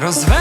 Розвед